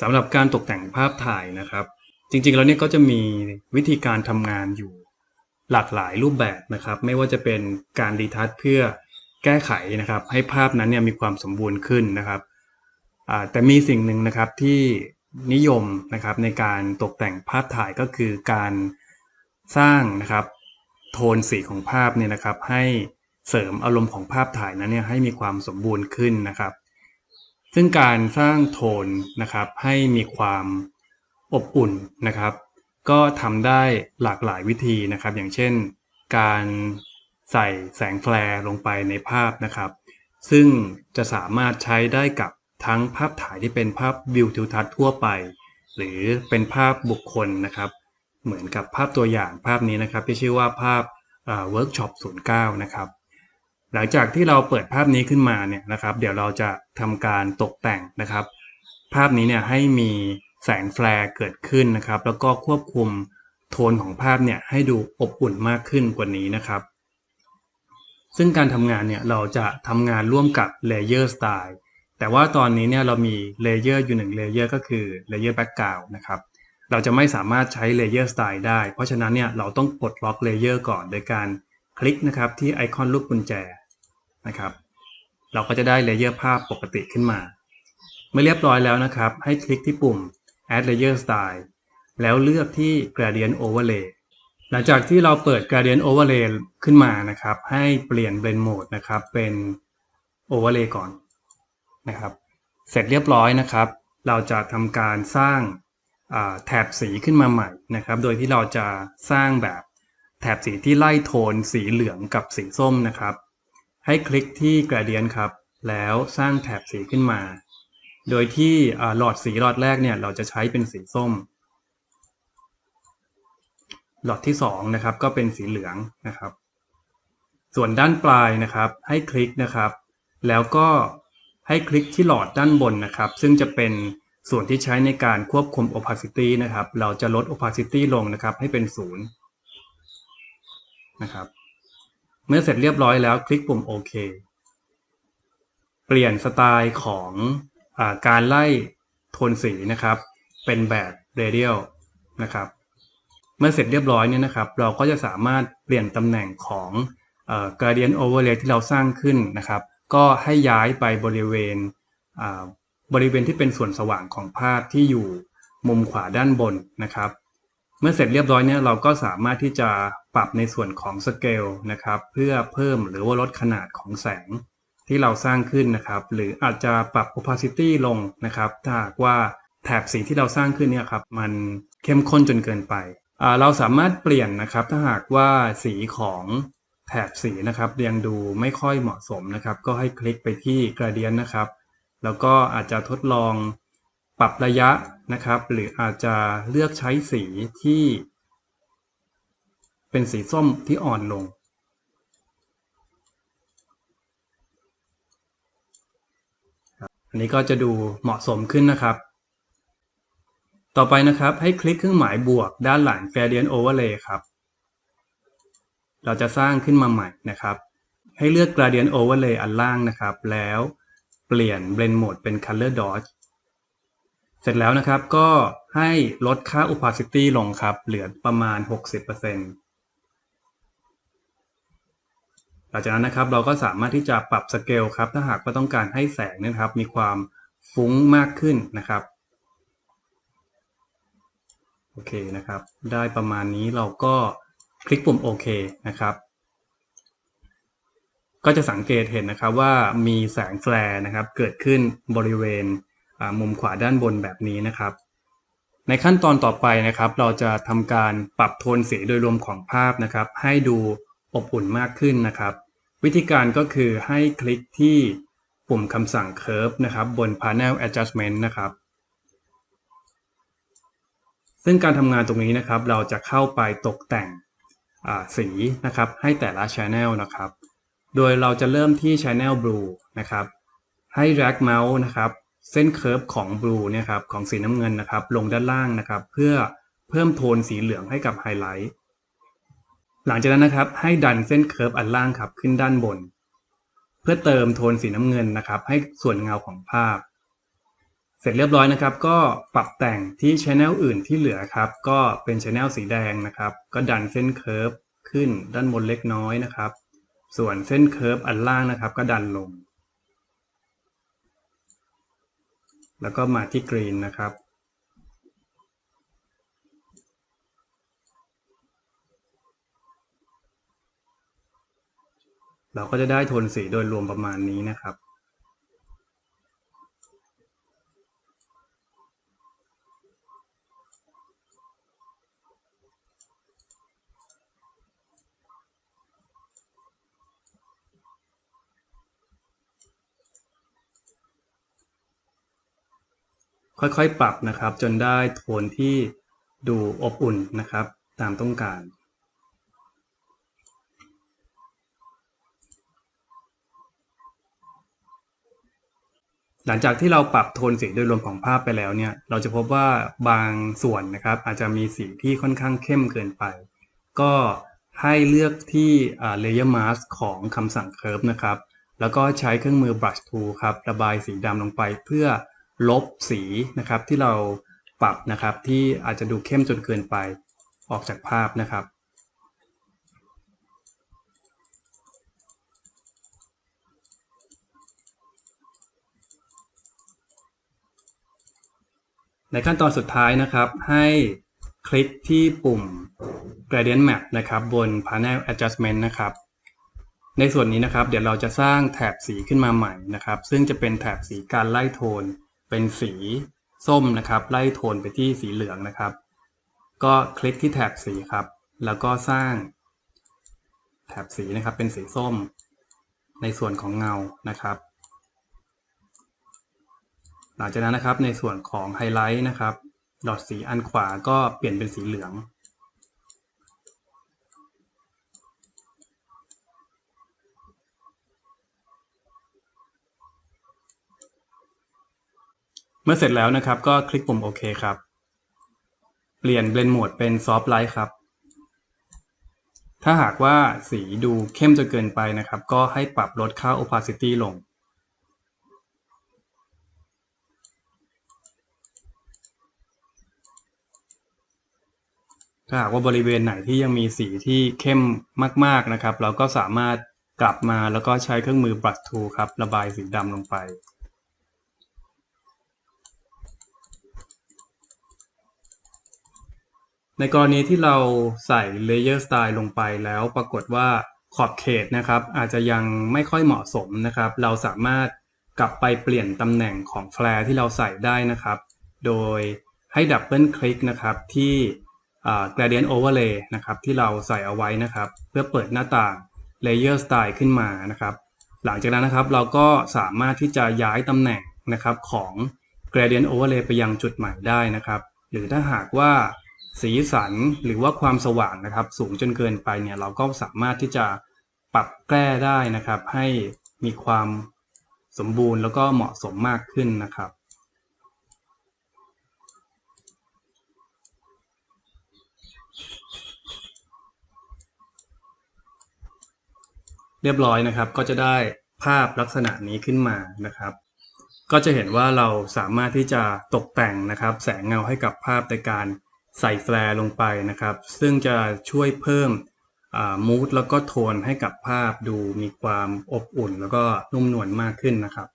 สำหรับการตกแต่งภาพถ่ายนะครับ จริงๆแล้วเนี่ยก็จะมีวิธีการทำงานอยู่หลากหลายรูปแบบนะครับ ไม่ว่าจะเป็นการดีทัชเพื่อแก้ไขนะครับ ให้ภาพนั้นเนี่ยมีความสมบูรณ์ขึ้นนะครับแต่มีสิ่งหนึ่งนะครับที่นิยมนะครับในการตกแต่งภาพถ่ายก็คือการสร้างนะครับ โทนสีของภาพเนี่ยนะครับ ให้เสริมอารมณ์ของภาพถ่ายนั้นเนี่ยให้มีความสมบูรณ์ขึ้นนะครับ ซึ่งการสร้างโทนนะครับให้มีความอบอุ่นนะครับ ก็ทำได้หลากหลายวิธีนะครับ อย่างเช่น การใส่แสงแฟลร์ลงไปในภาพนะครับ ซึ่งจะสามารถใช้ได้กับทั้งภาพถ่ายที่เป็นภาพวิวทิวทัศน์ทั่วไป หรือเป็นภาพบุคคลนะครับ เหมือนกับภาพตัวอย่างภาพนี้นะครับ ที่ชื่อว่าภาพเวิร์กช็อป09 นะครับ หลังจากที่เราเปิดภาพนี้ขึ้นมาเนี่ยนะครับ เดี๋ยวเราจะทำการตกแต่งนะครับ ภาพนี้เนี่ยให้มีแสงแฟลร์เกิดขึ้นนะครับ แล้วก็ควบคุมโทนของภาพเนี่ยให้ดูอบอุ่นมากขึ้นกว่านี้นะครับ ซึ่งการทำงานเนี่ยเราจะทำงานร่วมกับ Layer Style แต่ว่าตอนนี้เนี่ยเรามีเลเยอร์อยู่หนึ่งเลเยอร์ก็คือเลเยอร์แบ็กกราวนะครับ เราจะไม่สามารถใช้เลเยอร์สไตล์ได้ เพราะฉะนั้นเนี่ยเราต้องปลดล็อกเลเยอร์ก่อนโดยการ คลิกนะครับที่ไอคอนรูปกุญแจนะครับ เราก็จะได้เลเยอร์ภาพปกติขึ้นมา เมื่อเรียบร้อยแล้วนะครับ ให้คลิกที่ปุ่ม add layer style แล้วเลือกที่ gradient overlay หลังจากที่เราเปิด gradient overlay ขึ้นมานะครับ ให้เปลี่ยน blend mode นะครับเป็น overlay ก่อนนะครับ เสร็จเรียบร้อยนะครับ เราจะทำการสร้างแถบสีขึ้นมาใหม่นะครับ โดยที่เราจะสร้างแบบ แถบสีที่ไล่โทนสีเหลืองกับสีส้มนะครับ ให้คลิกที่ gradient ครับ แล้วสร้างแถบสีขึ้นมา โดยที่หลอดสีหลอดแรกเนี่ยเราจะใช้เป็นสีส้ม หลอดที่2นะครับก็เป็นสีเหลืองนะครับ ส่วนด้านปลายนะครับให้คลิกนะครับ แล้วก็ให้คลิกที่หลอดด้านบนนะครับ ซึ่งจะเป็นส่วนที่ใช้ในการควบคุม opacity นะครับ เราจะลด opacity ลงนะครับให้เป็นศู นะครับ เมื่อเสร็จเรียบร้อยแล้วคลิกปุ่มโอเคเปลี่ยนสไตล์ของอการไล่โทนสีนะครับ เป็นแบบ radial นะครับเมื่อเสร็จเรียบร้อยเนี่ยนะครับ เราก็จะสามารถเปลี่ยนตำแหน่งของ gradient overlay ที่เราสร้างขึ้นนะครับ ก็ให้ย้ายไปบริเวณบริเวณที่เป็นส่วนสว่างของภาพที่อยู่มุมขวาด้านบนนะครับ เมื่อเสร็จเรียบร้อยเนี่ยเราก็สามารถที่จะปรับในส่วนของสเกลนะครับเพื่อเพิ่มหรือว่าลดขนาดของแสงที่เราสร้างขึ้นนะครับ หรืออาจจะปรับ opacity ลงนะครับถ้าหากว่าแถบสีที่เราสร้างขึ้นเนี่ยครับมันเข้มข้นจนเกินไป เราสามารถเปลี่ยนนะครับถ้าหากว่าสีของแถบสีนะครับยังดูไม่ค่อยเหมาะสมนะครับ ก็ให้คลิกไปที่ gradient นะครับ แล้วก็อาจจะทดลอง ปรับระยะนะครับ หรืออาจจะเลือกใช้สีที่ เป็นสีส้มที่อ่อนลง อันนี้ก็จะดูเหมาะสมขึ้นนะครับ ต่อไปนะครับให้คลิกเครื่องหมายบวกด้านหลัง gradient overlay ครับ เราจะสร้างขึ้นมาใหม่นะครับ ให้เลือก gradient overlay อันล่างนะครับ แล้วเปลี่ยน blend mode เป็น color dodge เสร็จแล้วนะครับก็ให้ลดค่า opacity ลงครับ เหลือประมาณ 60%หลังจากนั้นนะครับเราก็สามารถที่จะปรับสเกลครับ ถ้าหากว่าต้องการให้แสงนะครับ มีความฟุ้งมากขึ้นนะครับ โอเคนะครับ ได้ประมาณนี้เราก็คลิกปุ่มโอเคนะครับ ก็จะสังเกตเห็นนะครับว่ามีแสงแฟลร์นะครับ เกิดขึ้นบริเวณ มุมขวาด้านบนแบบนี้นะครับ ในขั้นตอนต่อไปนะครับ เราจะทำการปรับโทนสีโดยรวมของภาพนะครับ ให้ดูอบอุ่นมากขึ้นนะครับ วิธีการก็คือให้คลิกที่ปุ่มคำสั่ง Curve นะครับ บน Panel Adjustment นะครับ ซึ่งการทำงานตรงนี้นะครับ เราจะเข้าไปตกแต่งสีนะครับ ให้แต่ละ Channel นะครับ โดยเราจะเริ่มที่ Channel Blue นะครับ ให้ drag mouse นะครับ เส้นเค r ร์ฟของ Blue เนี่ยครับของสีน้ำเงินนะครับ ลงด้านล่างนะครับ เพื่อเพิ่มโทนสีเหลืองให้กับไฮไลท์หลังจากนั้นนะครับ ให้ดันเส้นเค r ร์ฟอันล่างครับขึ้นด้านบน เพื่อเติมโทนสีน้ำเงินนะครับ ให้ส่วนเงาของภาพ เสร็จเรียบร้อยนะครับ ก็ปรับแต่งที่ช anel อื่นที่เหลือครับ ก็เป็นช anel สีแดงนะครับ ก็ดันเส้นเคิร์ฟขึ้นด้านบนเล็กน้อยนะครับ ส่วนเส้นเคิร์ฟอันล่างนะครับ ก็ดันลง แล้วก็มาที่กรีนนะครับ เราก็จะได้โทนสีโดยรวมประมาณนี้นะครับ ค่อยๆ ปรับนะครับ จนได้โทนที่ดูอบอุ่นนะครับ ตามต้องการ หลังจากที่เราปรับโทนสีโดยรวมของภาพไปแล้วเนี่ย เราจะพบว่าบางส่วนนะครับ อาจจะมีสีที่ค่อนข้างเข้มเกินไป ก็ให้เลือกที่ layer mask ของคำสั่ง curve นะครับ แล้วก็ใช้เครื่องมือ brush tool ครับ ระบายสีดำลงไปเพื่อ ลบสีนะครับที่เราปรับนะครับที่อาจจะดูเข้มจนเกินไปออกจากภาพนะครับ ในขั้นตอนสุดท้ายนะครับให้คลิกที่ปุ่ม gradient map นะครับบน panel adjustment นะครับ ในส่วนนี้นะครับเดี๋ยวเราจะสร้างแถบสีขึ้นมาใหม่นะครับ ซึ่งจะเป็นแถบสีการไล่โทน เป็นสีส้มนะครับ ไล่โทนไปที่สีเหลืองนะครับ ก็คลิกที่แถบสีครับ แล้วก็สร้างแถบสีนะครับเป็นสีส้ม ในส่วนของเงานะครับ หลังจากนั้นนะครับในส่วนของไฮไลท์นะครับ ดอทสีอันขวาก็เปลี่ยนเป็นสีเหลือง มื่อเสร็จแล้วนะครับ ก็คลิกปุ่มโอเคครับ เปลี่ยนเบลนโหมดเป็นซอฟต์ไลท์ครับ ถ้าหากว่าสีดูเข้มจนเกินไปนะครับ ก็ให้ปรับลดค่า opacity ลง ถ้าหากว่าบริเวณไหนที่ยังมีสีที่เข้มมาก ๆนะครับ เราก็สามารถกลับมาแล้วก็ใช้เครื่องมือ brush tool ครับ ระบายสีดำลงไป ในกรณีที่เราใส่ layer style ลงไปแล้วปรากฏว่าขอบเขตนะครับ อาจจะยังไม่ค่อยเหมาะสมนะครับ เราสามารถกลับไปเปลี่ยนตำแหน่งของ flare ที่เราใส่ได้นะครับ โดยให้ดับเบิลคลิกนะครับที่ gradient overlay นะครับที่เราใส่เอาไว้นะครับ เพื่อเปิดหน้าต่าง layer style ขึ้นมานะครับ หลังจากนั้นนะครับเราก็สามารถที่จะย้ายตำแหน่งนะครับของ gradient overlay ไปยังจุดใหม่ได้นะครับ หรือถ้าหากว่า สีสันหรือว่าความสว่างนะครับ สูงจนเกินไปเนี่ยเราก็สามารถที่จะปรับแก้ได้นะครับ ให้มีความสมบูรณ์แล้วก็เหมาะสมมากขึ้นนะครับเรียบร้อยนะครับก็จะได้ภาพลักษณะนี้ขึ้นมานะครับ ก็จะเห็นว่าเราสามารถที่จะตกแต่งนะครับ แสงเงาให้กับภาพในการ ใส่แฟลร์ลงไปนะครับ ซึ่งจะช่วยเพิ่มมูดแล้วก็โทนให้กับภาพดูมีความอบอุ่น แล้วก็นุ่มนวลมากขึ้นนะครับ